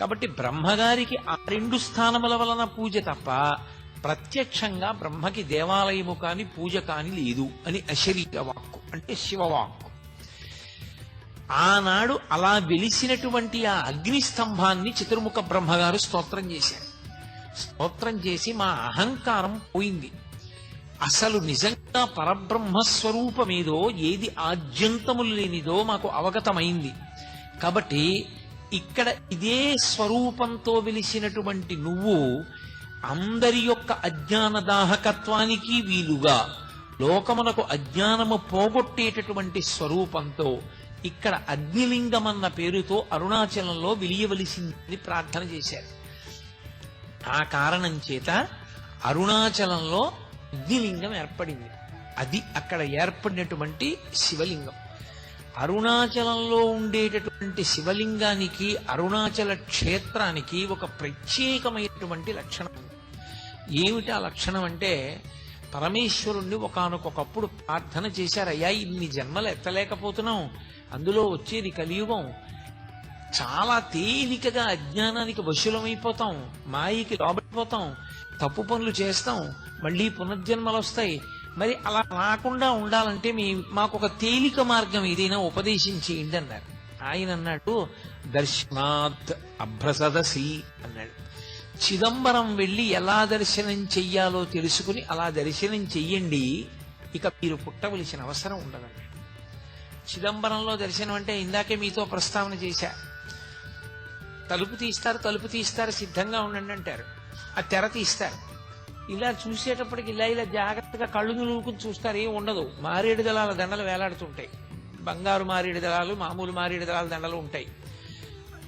కాబట్టి బ్రహ్మగారికి ఆ రెండు స్థానముల వలన పూజ తప్ప ప్రత్యక్షంగా బ్రహ్మకి దేవాలయము కాని పూజ కాని లేదు అని అశరీర వాక్కు అంటే శివవాక్కు. ఆనాడు అలా వెలిసినటువంటి ఆ అగ్ని స్తంభాన్ని చతుర్ముఖ బ్రహ్మగారు స్తోత్రం చేశారు. స్తోత్రం చేసి మా అహంకారం పోయింది. అసలు నిజంగా పరబ్రహ్మస్వరూపమేదో ఏది ఆద్యంతములు లేనిదో మాకు అవగతమైంది. కాబట్టి ఇక్కడ ఇదే స్వరూపంతో వెలిసినటువంటి నువ్వు అందరి యొక్క అజ్ఞాన దాహకత్వానికి వీలుగా లోకమునకు అజ్ఞానము పోగొట్టేటటువంటి స్వరూపంతో ఇక్కడ అగ్నిలింగం అన్న పేరుతో అరుణాచలంలో విలియవలసిందని ప్రార్థన చేశారు. ఆ కారణం చేత అరుణాచలంలో అగ్నిలింగం ఏర్పడింది. అది అక్కడ ఏర్పడినటువంటి శివలింగం. అరుణాచలంలో ఉండేటటువంటి శివలింగానికి అరుణాచల క్షేత్రానికి ఒక ప్రత్యేకమైనటువంటి లక్షణం. ఏమిటి ఆ లక్షణం అంటే పరమేశ్వరుణ్ణి ఒకానొకప్పుడు ప్రార్థన చేశారు అయ్యా ఇన్ని జన్మలు ఎత్తలేకపోతున్నాం అందులో వచ్చేది కలియుగం. చాలా తేలికగా అజ్ఞానానికి వశులమైపోతాం మాయకి లోబడిపోతాం తప్పు పనులు చేస్తాం మళ్ళీ పునర్జన్మలు వస్తాయి మరి అలా రాకుండా ఉండాలంటే మీ మాకు ఒక తేలిక మార్గం ఏదైనా ఉపదేశం చేయండి అన్నారు. ఆయన అన్నాడు దర్శనాత్ అభ్రసదసి అన్నాడు. చిదంబరం వెళ్ళి ఎలా దర్శనం చెయ్యాలో తెలుసుకుని అలా దర్శనం చెయ్యండి ఇక మీరు పుట్టవలసిన అవసరం ఉండదండి. చిదంబరంలో దర్శనం అంటే ఇందాకే మీతో ప్రస్తావన చేశా. తలుపు తీస్తారు తలుపు తీస్తారు సిద్ధంగా ఉండండి అంటారు. ఆ తెర తీస్తారు. ఇలా చూసేటప్పటికి ఇలా ఇలా జాగ్రత్తగా కళ్ళు నూకుని చూస్తారు ఏం ఉండదు. మారేడు దళాల దండలు వేలాడుతుంటాయి. బంగారు మారేడు దళాలు మామూలు మారేడు దళాల దండలు ఉంటాయి.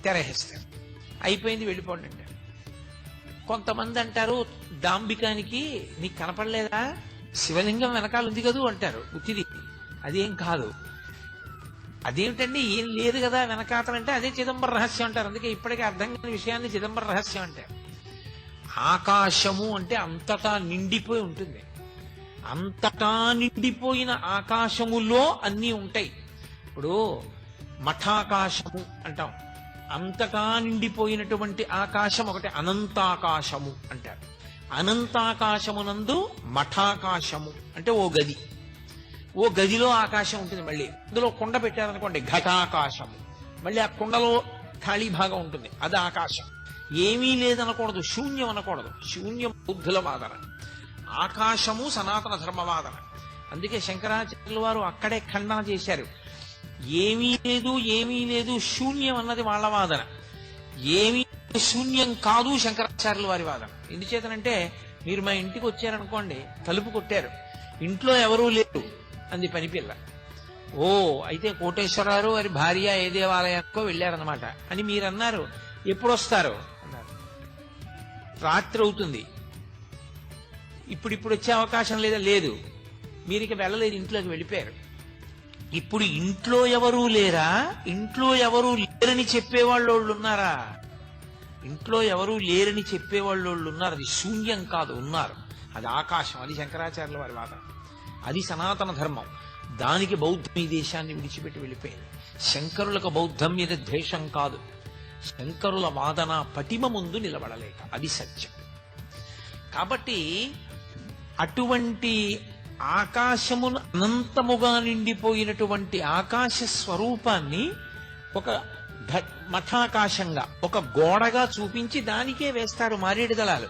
తెరహేస్తారు. అయిపోయింది వెళ్ళిపోండి అంటారు కొంతమంది అంటారు దాంబికానికి నీకు కనపడలేదా? శివలింగం వెనకాల ఉంది కదూ అంటారు. ఉత్తిది అదేం కాదు. అదేమిటండి? ఏం లేదు కదా వెనకాతలంటే అదే చిదంబర రహస్యం అంటారు. అందుకే ఇప్పటికే అర్థం కాని విషయాన్ని చిదంబర రహస్యం అంటారు. ఆకాశము అంటే అంతటా నిండిపోయి ఉంటుంది. అంతటా నిండిపోయిన ఆకాశములో అన్నీ ఉంటాయి. ఇప్పుడు మఠాకాశము అంటాం. అంతటా నిండిపోయినటువంటి ఆకాశం ఒకటి అనంతాకాశము అంటారు. అనంతాకాశమునందు మఠాకాశము అంటే ఓ గది. ఓ గదిలో ఆకాశం ఉంటుంది మళ్ళీ. అందులో కుండ పెట్టారనుకోండి ఘటాకాశము. మళ్ళీ ఆ కుండలో ఖాళీ భాగం ఉంటుంది. అది ఆకాశం. ఏమీ లేదనకూడదు శూన్యం అనకూడదు. శూన్యం బుద్ధుల వాదన. ఆకాశము సనాతన ధర్మవాదన అందుకే శంకరాచార్యుల వారు అక్కడే ఖండన చేశారు. ఏమీ లేదు ఏమీ లేదు శూన్యం అన్నది వాళ్ళ వాదన. ఏమీ శూన్యం కాదు శంకరాచార్యుల వారి వాదన. ఎందుచేతనంటే మీరు మా ఇంటికి వచ్చారనుకోండి తలుపు కొట్టారు. ఇంట్లో ఎవరూ లేరు అంది పనిపిల్ల. ఓ అయితే కోటేశ్వరరావు వారి భార్య ఏ దేవాలయానికో వెళ్ళారనమాట అని మీరు అన్నారు ఎప్పుడు వస్తారు రాత్రి అవుతుంది. ఇప్పుడు ఇప్పుడు వచ్చే అవకాశం లేదా? లేదు. మీరు ఇక వెళ్ళలేదు ఇంట్లోకి వెళ్ళిపోయారు. ఇప్పుడు ఇంట్లో ఎవరూ లేరా? ఇంట్లో ఎవరూ లేరని చెప్పేవాళ్ళు ఉన్నారా? ఇంట్లో ఎవరూ లేరని చెప్పేవాళ్ళు ఉన్నారు. అది శూన్యం కాదు ఉన్నారు. అది ఆకాశం అది శంకరాచార్యుల వారి వాదన అది సనాతన ధర్మం. దానికి బౌద్ధం ఈ దేశాన్ని విడిచిపెట్టి వెళ్ళిపోయింది. శంకరులకు బౌద్ధం మీద ద్వేషం కాదు. శంకరుల వాదన పటిమ ముందు నిలబడలేక. అది సత్యం. కాబట్టి అటువంటి ఆకాశమును అనంతముగా నిండిపోయినటువంటి ఆకాశ స్వరూపాన్ని ఒక మఠాకాశంగా ఒక గోడగా చూపించి దానికే వేస్తారు మారేడు దళాలు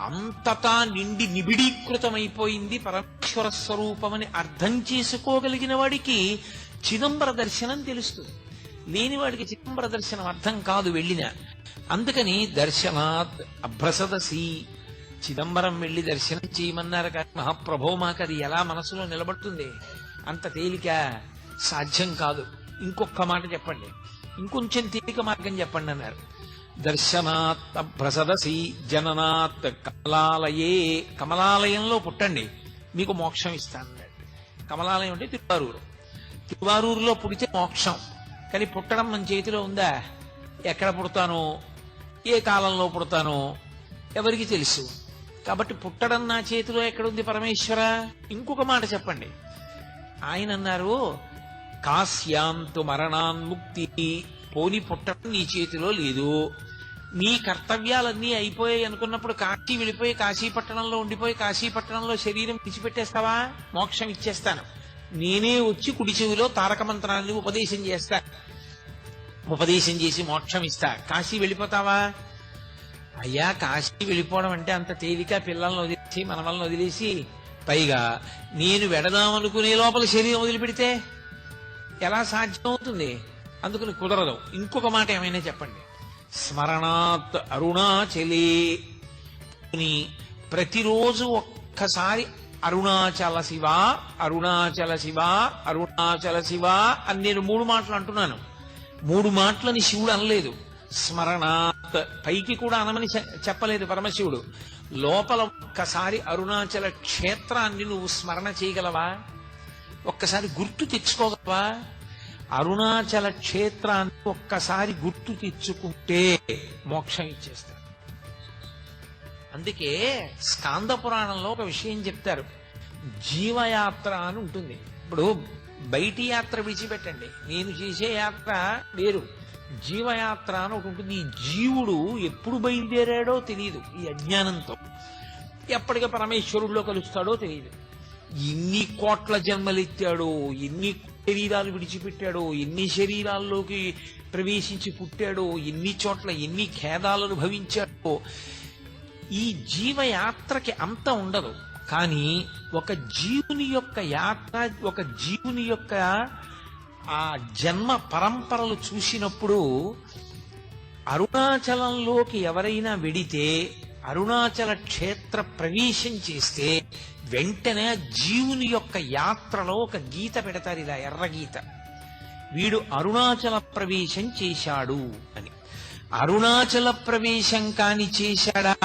అంతటా నిండి నిబిడీకృతమైపోయింది పరమేశ్వర స్వరూపమని అర్థం చేసుకోగలిగిన వాడికి చిదంబర దర్శనం తెలుస్తుంది. లేని వాడికి చిదంబర దర్శనం అర్థం కాదు వెళ్ళిన. అందుకని దర్శనాత్ అభ్రసదసి చిదంబరం వెళ్ళి దర్శనం చేయమన్నారు కానీ మహాప్రభో మాకు అది ఎలా మనసులో నిలబడుతుంది? అంత తేలిక సాధ్యం కాదు. ఇంకొక మాట చెప్పండి. ఇంకొంచెం తేలిక మార్గం చెప్పండి అన్నారు. దర్శనాత్ అభ్రసదసి జననాత్ కమలాలయే కమలాలయంలో పుట్టండి. మీకు మోక్షం ఇస్తానన్నాడు. కమలాలయం అంటే తిరువారూరు. తిరువారూరులో పుడితే మోక్షం. కానీ పుట్టడం మన చేతిలో ఉందా? ఎక్కడ పుడతానో? ఏ కాలంలో పుడతానో? ఎవరికి తెలుసు? కాబట్టి పుట్టడం నా చేతిలో ఎక్కడుంది పరమేశ్వర? ఇంకొక మాట చెప్పండి. ఆయన అన్నారు కాశ్యాంతు మరణాన్ముక్తి పోని పుట్టడం నీ చేతిలో లేదు. నీ కర్తవ్యాలన్నీ అయిపోయాయి అనుకున్నప్పుడు కాశీ వెళ్ళిపోయి కాశీపట్టణంలో ఉండిపోయి కాశీపట్టణంలో శరీరం విడిచిపెట్టేస్తావా? మోక్షం ఇచ్చేస్తాను. నేనే వచ్చి కుడి చెవిలో తారక మంత్రాన్ని ఉపదేశం చేస్తా. ఉపదేశం చేసి మోక్షం ఇస్తా. కాశీ వెళ్ళిపోతావా? అయ్యా కాశీ వెళ్ళిపోవడం అంటే అంత తేలిక. పిల్లల్ని వదిలేసి మనవల్ని వదిలేసి. పైగా నేను వెడదామనుకునే లోపల శరీరం వదిలిపెడితే ఎలా సాధ్యం అవుతుంది అందుకని కుదరదు. ఇంకొక మాట ఏమైనా చెప్పండి. స్మరణాత్ అరుణాచలే. అని ప్రతిరోజు ఒక్కసారి అరుణాచల శివ అరుణాచల శివ అరుణాచల శివ అని నేను మూడు మాటలు అంటున్నాను. మూడు మాటలని శివుడు అనలేదు. స్మరణాత్ పైకి కూడా అనమని చెప్పలేదు పరమశివుడు. లోపల ఒక్కసారి అరుణాచల క్షేత్రాన్ని నువ్వు స్మరణ చేయగలవా? ఒక్కసారి గుర్తు తెచ్చుకోగలవా? అరుణాచల క్షేత్రాన్ని ఒక్కసారి గుర్తు తెచ్చుకుంటే మోక్షం ఇచ్చేస్తాడు. అందుకే స్కాంద పురాణంలో ఒక విషయం చెప్తారు. జీవయాత్ర అని ఉంటుంది. ఇప్పుడు బయటి యాత్ర విడిచిపెట్టండి. నేను చేసే యాత్ర వేరు. జీవయాత్ర అని ఒకటి ఉంటుంది. ఈ జీవుడు ఎప్పుడు బయలుదేరాడో తెలియదు ఈ అజ్ఞానంతో. ఎప్పటికీ పరమేశ్వరుడిలో కలుస్తాడో తెలియదు ఎన్ని కోట్ల జన్మలెత్తాడో ఎన్ని శరీరాలు విడిచిపెట్టాడో ఎన్ని శరీరాల్లోకి ప్రవేశించి పుట్టాడో ఎన్ని చోట్ల ఎన్ని ఖేదాలు అనుభవించాడో ఈ జీవయాత్రకి అంత ఉండదు. కానీ ఒక జీవుని యొక్క యాత్ర ఒక జీవుని యొక్క ఆ జన్మ పరంపరలు చూసినప్పుడు అరుణాచలంలోకి ఎవరైనా వెడితే అరుణాచల క్షేత్ర ప్రవేశం చేస్తే వెంటనే జీవుని యొక్క యాత్రలో ఒక గీత పెడతారు ఇలా ఎర్ర గీత. వీడు అరుణాచల ప్రవేశం చేశాడు అని. అరుణాచల ప్రవేశం కాని చేశాడా?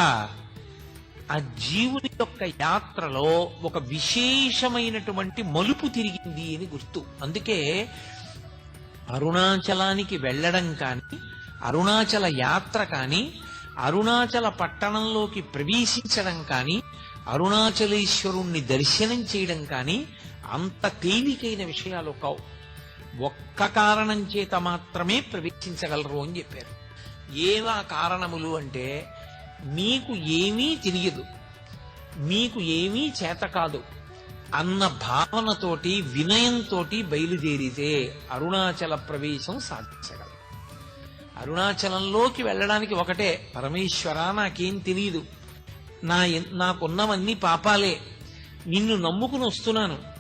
ఆ జీవుని యొక్క యాత్రలో ఒక విశేషమైనటువంటి మలుపు తిరిగింది అని గుర్తు. అందుకే అరుణాచలానికి వెళ్ళడం కానీ అరుణాచల యాత్ర కానీ అరుణాచల పట్టణంలోకి ప్రవేశించడం కానీ అరుణాచలేశ్వరుణ్ణి దర్శనం చేయడం కానీ అంత తేలికైన విషయాలు కావు. ఒక్క కారణం చేత మాత్రమే ప్రవేశించగలరు అని చెప్పారు. ఏవా కారణములు అంటే మీకు ఏమీ తెలియదు మీకు ఏమీ చేత కాదు. అన్న భావనతోటి వినయంతోటి బయలుదేరితే అరుణాచల ప్రవేశం సాధించగలరు అరుణాచలంలోకి వెళ్ళడానికి ఒకటే పరమేశ్వర నాకేం తెలియదు నా నాకున్నవన్నీ పాపాలే. నిన్ను నమ్ముకుని వస్తున్నాను.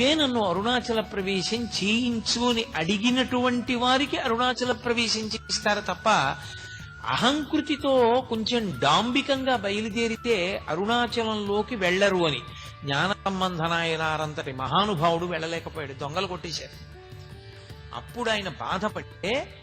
నువ్వే నన్ను అరుణాచల ప్రవేశం చేయించు అని అడిగినటువంటి వారికి అరుణాచల ప్రవేశం చేయిస్తారు తప్ప అహంకృతితో కొంచెం డాంబికంగా బయలుదేరితే అరుణాచలంలోకి వెళ్ళరు అని. జ్ఞాన సంబంధనాయనారంతటి మహానుభావుడు వెళ్ళలేకపోయాడు దొంగలు కొట్టేశారు. అప్పుడు ఆయన బాధపడితే